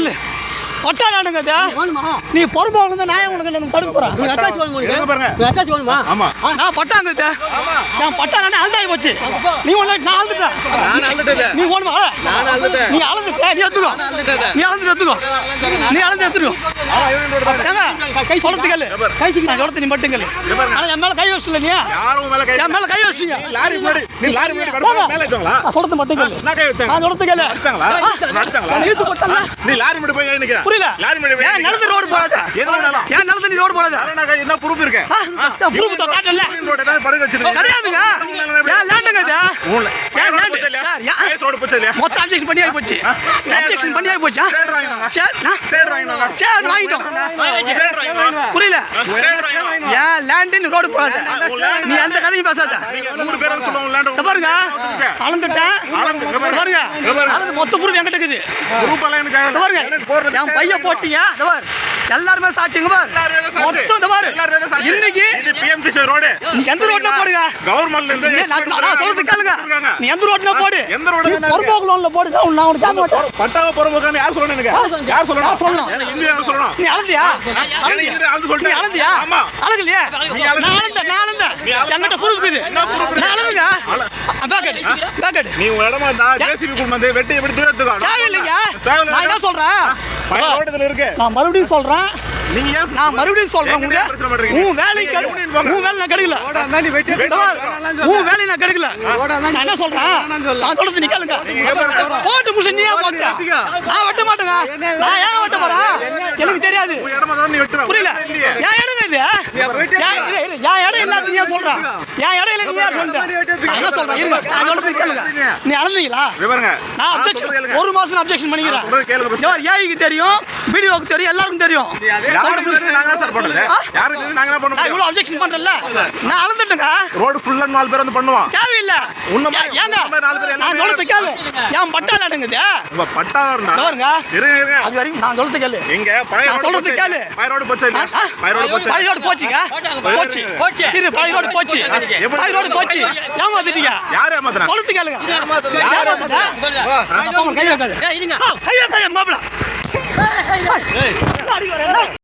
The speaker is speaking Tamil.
இல்ல. பட்டா நாடுங்க நீ பொறுப்பா வந்து நான் உனக்கு நான் தடுக்க போறேன். ஆமா. நான் பட்டாங்க இது நான் பட்டா நானே அழுதாகி போச்சு நீ ஒண்ணு நான் அழுதுட்டேன். நீ ஓடுமா. நீ அழுதுட்ட நீ எடுத்துக்கோ. நீ அழுதுட்டு எடுத்துக்கோ. நீ அழுது எடுத்துக்கோ. ஆமா, இவன் ரோடு தான். ஏங்க சொல்றது கேளு. நான் சொல்றது நீ மட்டும் கேளு. ஆனா என் மேல கை வச்சல நீ. கை என் மேல கை வச்சீங்க நீ லாரி முன்னாடி நீ லாரி முன்னாடி போங்க. படுத்து மேல வச்சாங்களா நான் சொல்றது மட்டும் கேளு நான் கை வச்சாங்க நான் சொல்றது கேளு அடிச்சாங்களா அடிச்சாங்களா நான் இழுத்து போட்டல நீ லாரி முன்னாடி போய் புரியல லாரி முன்னாடி ஏன். நிலத்து ரோடு போடாத என்ன வேணாலும். ஏன் நீ ரோடு போடாத நான் என்ன இருக்கு? ப்ரூஃப் காட்டல இவன் ரோடு ஏதாவது படுக்க வச்சிருக்கீங்க. கிடையாதுங்க ஏன் மொத்தம் அப்ஜெக்ஷன் பண்ணி ஆகி போச்சு அப்ஜெக்ஷன் பண்ணி ஆகி போச்சா வாங்கிட்டோம். புரியல. ஏன் லேண்டு நீ ரோடு land நீ அந்த கதையும் பேசாத. பாருங்க. அளந்துட்டேன் பாருங்க. மொத்த ப்ரூஃப் என்கிட்ட இருக்குது. பாருங்க. என் பையன் போட்டீங்க எல்லாருமே சாட்சிங்க பாரு. மொத்தம் இத பாரு. இன்னைக்கு இது PMCC ரோடு. எந்த ரோட்ல போடுங்க கவர்மெண்ட்ல இருந்து நான் நான் சொல்றது கேளுங்க. நீ எந்த ரோட்ல போடு எந்த ரோட்ல பொறுப்போக்கு லோன்ல போடு நான் நான் உனக்கு கேட்க மாட்டேன் பட்டாவை பொறுப்புக்கான யார் சொல்லணும் எனக்கு? யார் சொல்லணும்? யார் சொல்லணும்? எனக்கு இந்தியா யார் சொல்லணும்? நீ அழுந்தியா நீ சொல்லிட்டேன். அழுந்தியா ஆமா. அழுகலையே. நான் அழுந்தேன் நான் அழுது. என்கிட்ட ப்ரூஃப் இருக்குது என்ன இருக்கு? நான் அழுதுங்க அழ- பேக்கெட் பேக்கெட் நீ உன் இடமா JCB கொண்டு வந்து வெட்டி எப்படி தூரத்துக்கு? தேவையில்லைங்க தேவையில்லை. நான் என்ன சொல்றேன் பழைய ரோட்டத்துல இருக்கு. நான் மறுபடியும் சொல்றேன். நீங்க ஏன் நான் மறுபடியும் சொல்றேன்? உன் வேலை. உன் வேலை நான் கெடுக்கல. உன் வேலையை நான் கெடுக்கல. நான் என்ன சொல்றேன்? நான் சொல்றது நீ கேளுங்க. போட்டு முடிச்சு நீ ஏன் போச்ச நான் வெட்ட மாட்டேங்க. நான் ஏன் வெட்ட போறேன்? எனக்கு தெரியாது. புரியல. என் இடம் இது? என் இடம் இல்லாத நீ சொல்ற? என் இடம் இல்ல நீ நான் என்ன இருங்க கேளுங்க நீ அளந்தீங்களா. நான் அப்ஜெக்ஷன் கேளுங்க. ஒரு மாசம் அப்ஜெக்ஷன் பண்ணிக்கிறேன். ஏஐக்கு தெரியும்? வீடியோக்கு தெரியும்? எல்லாருக்கும் தெரியும்? இவ்வளவு அப்ஜெக்ஷன் பண்றேன்ல. நான் அளந்துட்டேங்க ரோடு ஆ நாலு பேர் வந்து பண்ணுவான். தேவையில்ல உன்ன ஏங்க நான் சொல்றது கேளு உங்க இதோ பாருங்க. இருங்க, இருங்க. அது வரைக்கும் நான் சொல்றது கேளு எங்க பழைய சொல்றது கேளு. இல்லையா? பழைய ரோடு போச்சா இல்லையா? ஆ? பழைய ரோடு போச்சா பழைய இல்லையா? ரோடு போச்சுங்க போச்சு போச்சு. இரு பழைய ரோடு போச்சு எப்படி? பழைய ரோடு போச்சு ஏமாத்திட்டீங்க யார் ஏமாத்துறா? சொல்றது கேளுங்க ஏமாத்துறா? ஏமாத்திட்டேன் ஏமாத்துறா? கை வைக்காத இருங்க ஆ, கை வைக்காத மாப்பிள